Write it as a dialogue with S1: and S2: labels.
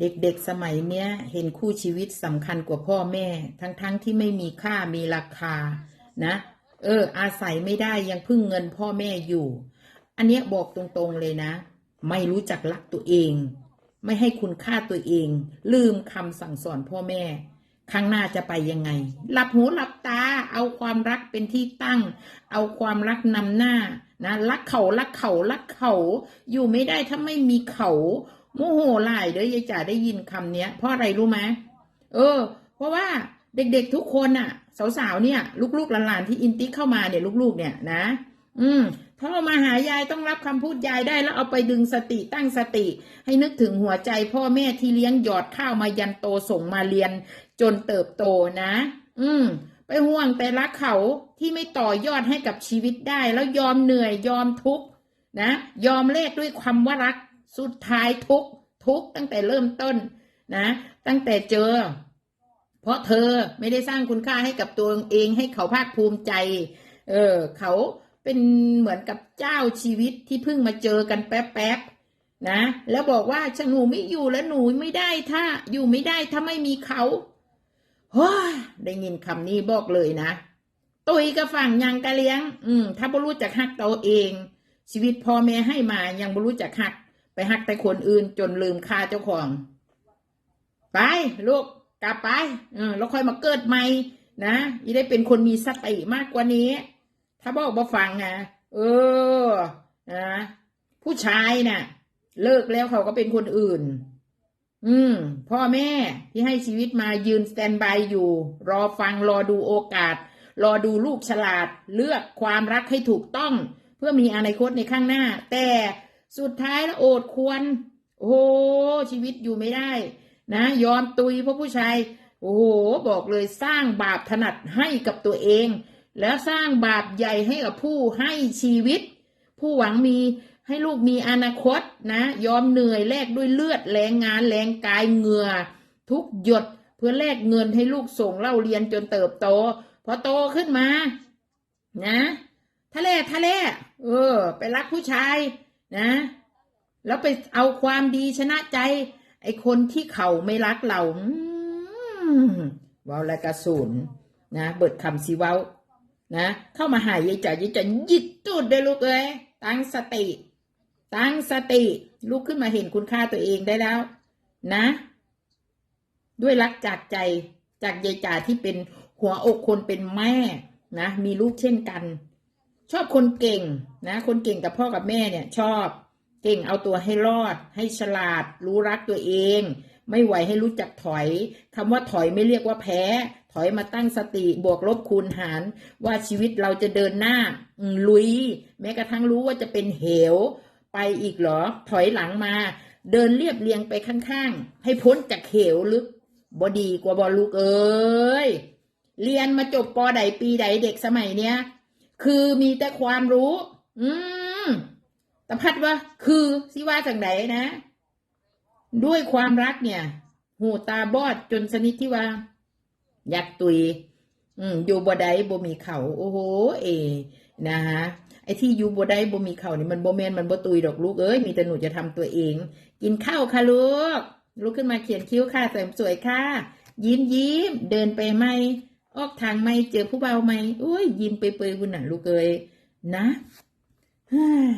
S1: เด็กๆสมัยเนี้ย เห็นคู่ชีวิตสำคัญกว่าพ่อแม่ ทั้งๆที่ไม่มีค่ามีราคา นะ เออ อาศัยไม่ได้ยังพึ่งเงินพ่อแม่อยู่ อันเนี้ยบอกตรงๆเลยนะ ไม่รู้จักรักตัวเอง ไม่ให้คุณค่าตัวเอง ลืมคำสั่งสอนพ่อแม่ข้างหน้าจะไปยังไง หลับหูหลับตา เอาความรักเป็นที่ตั้ง เอาความรักนำหน้า นะ รักเขา รักเขา รักเขา อยู่ไม่ได้ถ้าไม่มีเขา โมโหหลายเด้อยายจ๋าได้ยินคำเนี้ย เพราะอะไรรู้ไหมเออ เพราะว่าเด็กๆทุกคนน่ะสาวๆเนี่ย ลูกๆหลานๆที่อินติเข้ามาเนี่ยลูกๆ เนี่ยนะ อืมถ้าเรามาหายายต้องรับคำพูดยายได้แล้วเอาไปดึงสติตั้งสติ ให้นึกถึงหัวใจพ่อแม่ที่เลี้ยงหยอดข้าวมายันโตส่งมาเรียน จนเติบโตนะ อืมไปห่วงแต่รักเขาที่ไม่ต่อยอดให้กับชีวิตได้ แล้วยอมเหนื่อยยอมทุกข์นะ ยอมเลกด้วยความว่ารัก สุดท้ายทุกทุกตั้งแต่เริ่มต้นนะ ตั้งแต่เจอ เพราะเธอไม่ได้สร้างคุณค่าให้กับตัวเองให้เขาภาคภูมิใจ เออ เขาเป็นเหมือนกับเจ้าชีวิตที่เพิ่งมาเจอกันแป๊บๆนะ แล้วบอกว่าฉันหนูไม่อยู่แล้วหนูไม่ได้ถ้า อยู่ไม่ได้ถ้าไม่มีเขาโฮ้ได้ยินคำนี้บอกเลยนะตุยกับฝั่งยังกะเลี้ยง อืม ถ้าบ่รู้จักหักตัวเอง ชีวิตพ่อแม่ให้มายังบ่รู้จักหัก ไปหักแต่คนอื่นจนลืมค่าเจ้าของ ไปลูกกลับไปเออแล้วค่อยมาเกิดใหม่นะอีได้เป็นคนมีสติมากกว่านี้ ถ้าบอกบ่ฟังนะเออนะผู้ชายน่ะ เลิกแล้วเขาก็เป็นคนอื่น อืม พ่อแม่ที่ให้ชีวิตมายืนสแตนบายอยู่ รอฟังรอดูโอกาส รอดูลูกฉลาด เลือกความรักให้ถูกต้อง เพื่อมีอนาคตในข้างหน้า แต่ สุดท้ายแล้วโอดควร โอ้โชีวิตอยู่ไม่ได้ นะ ยอมตุยเพราะผู้ชาย โอ้โหบอกเลยสร้างบาปถนัดให้กับตัวเอง แล้วสร้างบาปใหญ่ให้กับผู้ให้ชีวิต ผู้หวังมีให้ลูกมีอนาคตนะ ยอมเหนื่อยแลกด้วยเลือดแรงงานแรงกายเหงื่อ ทุกหยดเพื่อแลกเงินให้ลูกส่งเล่าเรียนจนเติบโต พอโตขึ้นมา นะทะเลทะเล เออ ไปรักผู้ชาย นะ แล้วไปเอาความดีชนะใจ ไอ้คนที่เขาไม่รักเราอืมเว้าและกระสุนนะเบิดคำสิว้านะ เข้ามาหายยายจ๋ายายจ๋ายิดตูดเลยลูกเอ้ยตั้งสติ ตั้งสติลุกขึ้นมาเห็นคุณค่าตัวเองได้แล้ว นะ ด้วยรักจากใจจากยายจ๋าที่เป็นหัวอกคนเป็นแม่นะ มีลูกเช่นกัน ชอบคนเก่งนะ คนเก่งกับพ่อกับแม่เนี่ย ชอบเก่งเอาตัวให้รอด ให้ฉลาด รู้รักตัวเอง ไม่ไหวให้รู้จักถอยคำว่าถอยไม่เรียกว่าแพ้ ถอยมาตั้งสติบวกลบคูณหาร ว่าชีวิตเราจะเดินหน้าลุย แม้กระทั่งรู้ว่าจะเป็นเหว ไปอีกหรอ ถอยหลังมา เดินเรียบเรียงไปข้างๆ ให้พ้นจากเหวลึกบอดีกว่าบอลูกเอ้ยเรียนมาจบปอใดปีใดเด็กสมัยเนี้ย คือมีแต่ความรู้ อืมต่พัดว่า คือสิว่าจังไหนนะ ด้วยความรักเนี่ย หูตาบอดจนสนิทที่ว่า อยากตุย อืมอยู่บ่ได้บ่มีเขาโอ้โห เอ นะฮะไอ้ที่อยู่บ่ได้บ่มีเขานี่มันบ่แมนมันบ่ตุยดอกลูกเอ้ยมีแต่หนูจะทำตัวเอง กินข้าวค่ะลูกลุกขึ้นมาเขียนคิ้วค่ะเสริมสวยค่ะยิ้มยิ้มเดินไปไหม ออกทางไหมเจอผู้เบาไหมอุ้ยยิ้มไปเปยๆคุณน่ะลูกเอ้ยนะเฮ้ย